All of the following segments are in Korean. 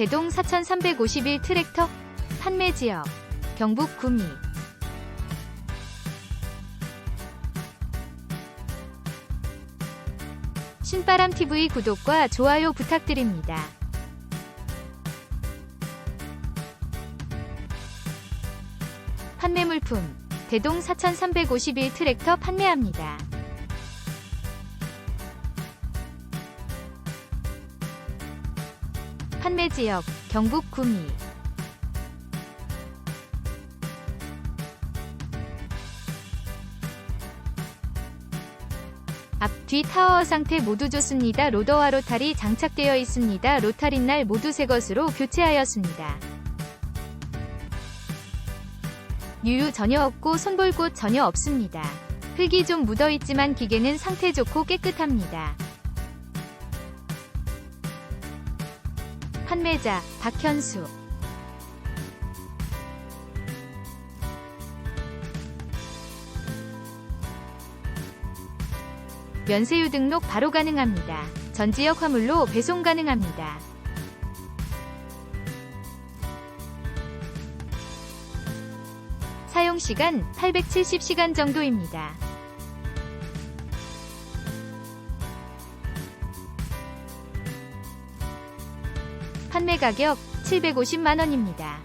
대동 4351 트랙터 판매 지역 경북 구미 신바람 TV 구독과 좋아요 부탁드립니다. 판매 물품 대동 4351 트랙터 판매합니다. 판매 지역 경북 구미 앞, 뒤 타워 상태 모두 좋습니다. 로더와 로탈이 장착되어 있습니다. 로탈인 날 모두 새 것으로 교체하였습니다. 유유 전혀 없고 손볼 곳 전혀 없습니다. 흙이 좀 묻어있지만 기계는 상태 좋고 깨끗합니다. 판매자 박현수 면세유 등록 바로 가능합니다. 전 지역 화물로 배송 가능합니다. 사용 시간 870시간 정도입니다. 판매 가격 750만원입니다.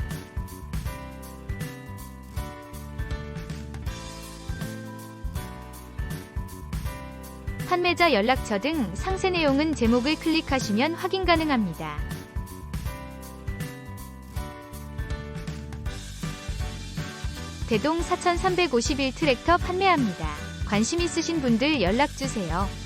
판매자 연락처 등 상세 내용은 제목을 클릭하시면 확인 가능합니다. 대동 4351 트랙터 판매합니다. 관심 있으신 분들 연락주세요.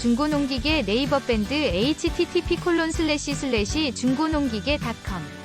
중고농기계 네이버 밴드 http:// 중고농기계닷컴